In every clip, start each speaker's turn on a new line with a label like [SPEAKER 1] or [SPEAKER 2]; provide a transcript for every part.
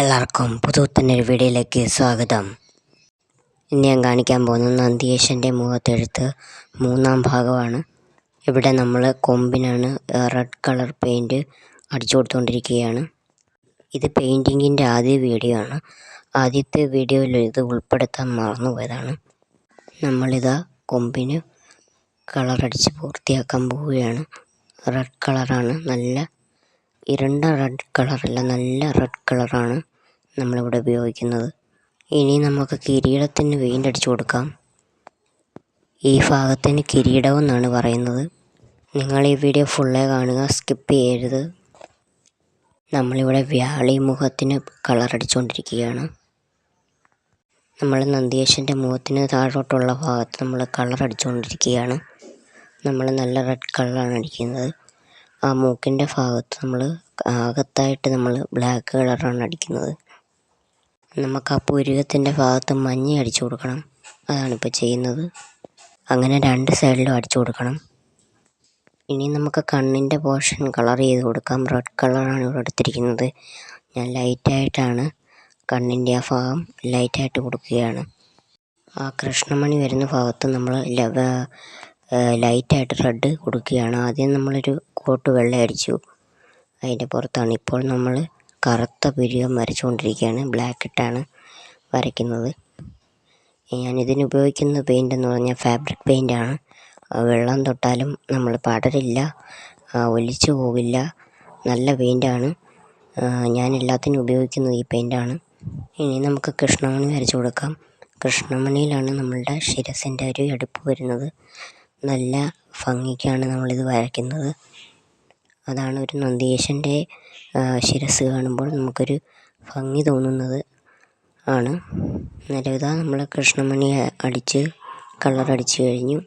[SPEAKER 1] എല്ലാവർക്കും പുതുത്തന്നൊരു വീഡിയോയിലേക്ക് സ്വാഗതം. ഇന്ന് ഞാൻ കാണിക്കാൻ പോകുന്നത് നന്ദിയേശന്റെ മുഖത്തെഴുത്ത് മൂന്നാം ഭാഗമാണ്. ഇവിടെ നമ്മൾ കൊമ്പിനാണ് റെഡ് കളർ പെയിന്റ് അടിച്ചു കൊടുത്തുകൊണ്ടിരിക്കുകയാണ് ഇത് പെയിന്റിങ്ങിന്റെ ആദ്യ വീഡിയോ ആണ്. ആദ്യത്തെ വീഡിയോയിൽ ഇത് ഉൾപ്പെടുത്താൻ മറന്നുപോയതാണ് നമ്മളിതാ കൊമ്പിന് കളറടിച്ച് പൂർത്തിയാക്കാൻ പോവുകയാണ്. റെഡ് കളറാണ് നല്ല ഇരുണ്ട റെഡ് കളറല്ല നല്ല റെഡ് കളറാണ് നമ്മളിവിടെ ഉപയോഗിക്കുന്നത്. ഇനി നമുക്ക് കിരീടത്തിന് പെയിന്റ് അടിച്ചു കൊടുക്കാം. ഈ ഭാഗത്തിന് കിരീടം എന്നാണ് പറയുന്നത്. നിങ്ങൾ ഈ വീഡിയോ ഫുള്ളേ കാണുക സ്കിപ്പ് ചെയ്യരുത്. നമ്മളിവിടെ വ്യാളി മുഖത്തിന് കളർ അടിച്ചുകൊണ്ടിരിക്കുകയാണ്. നമ്മൾ നന്ദിയേശന്റെ മുഖത്തിന് താഴോട്ടുള്ള ഭാഗത്ത് നമ്മൾ കളർ അടിച്ചുകൊണ്ടിരിക്കുകയാണ്. നമ്മൾ നല്ല റെഡ് കളറാണ് അടിക്കുന്നത്. ആ മൂക്കിന്റെ ഭാഗത്ത് നമ്മൾ അകത്തായിട്ട് നമ്മൾ ബ്ലാക്ക് കളറാണ് അടിക്കുന്നത്. നമുക്ക് ആ പുരുകത്തിന്റെ ഭാഗത്ത് മഞ്ഞ അടിച്ചു കൊടുക്കണം. അതാണ് അതാണിപ്പോൾ ചെയ്യുന്നത്. അങ്ങനെ രണ്ട് സൈഡിലും അടിച്ചു കൊടുക്കണം. ഇനി നമുക്ക് കണ്ണിന്റെ പോർഷൻ കളർ ചെയ്ത് കൊടുക്കാം. റെഡ് കളറാണ് ഇവിടെ എടുത്തിരിക്കുന്നത്. ഞാൻ ലൈറ്റായിട്ടാണ് കണ്ണിന്റെ ആ ഭാഗം ലൈറ്റായിട്ട് കൊടുക്കുകയാണ്. ആ കൃഷ്ണമണി വരുന്ന ഭാഗത്ത് നമ്മൾ ലൈറ്റായിട്ട് റെഡ് കൊടുക്കുകയാണ്. ആദ്യം നമ്മളൊരു കോട്ട് വെള്ളയടിച്ചു അതിന്റെ പുറത്താണ് ഇപ്പോൾ നമ്മൾ കറുത്ത പുരികം വരച്ചുകൊണ്ടിരിക്കുകയാണ്. ബ്ലാക്ക് ഇട്ടാണ് വരയ്ക്കുന്നത്. ഞാൻ ഇതിന് ഉപയോഗിക്കുന്ന പെയിന്റ് എന്ന് പറഞ്ഞാൽ ഫാബ്രിക് പെയിന്റാണ് വെള്ളം തൊട്ടാലും നമ്മൾ പടരില്ല ഒലിച്ചു പോകില്ല നല്ല പെയിന്റാണ് ഞാൻ എല്ലാത്തിനും ഉപയോഗിക്കുന്നത് ഈ പെയിന്റാണ് ഇനി നമുക്ക് കൃഷ്ണമണി വരച്ചു കൊടുക്കാം. കൃഷ്ണമണിയിലാണ് നമ്മളുടെ ശിരസിന്റെ ഒരു എടുപ്പ് വരുന്നത്. നല്ല ഭംഗിക്കാണ് നമ്മളിത് വരയ്ക്കുന്നത്. അതാണ് ഒരു നന്ദിയേശന്റെ ശിരസ് കാണുമ്പോൾ നമുക്കൊരു ഭംഗി തോന്നുന്നത് ആണ്. നിലവിതാ നമ്മൾ കൃഷ്ണമണി അടിച്ച് കളറടിച്ച് കഴിഞ്ഞു.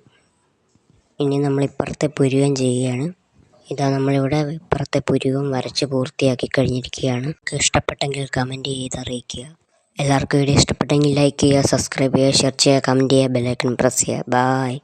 [SPEAKER 1] ഇനി നമ്മളിപ്പുറത്തെ പുരുകം ചെയ്യുകയാണ്. ഇതാ നമ്മളിവിടെ ഇപ്പുറത്തെ പുരുകം വരച്ച് പൂർത്തിയാക്കി കഴിഞ്ഞിരിക്കുകയാണ്. ഇഷ്ടപ്പെട്ടെങ്കിൽ കമന്റ് ചെയ്ത് അറിയിക്കുക. എല്ലാവർക്കും വീഡിയോ ഇഷ്ടപ്പെട്ടെങ്കിൽ ലൈക്ക് ചെയ്യുക സബ്സ്ക്രൈബ് ചെയ്യുക ഷെയർ ചെയ്യുക കമന്റ് ചെയ്യുക ബെല്ലൈക്കൺ പ്രസ് ചെയ്യുക. ബായ്.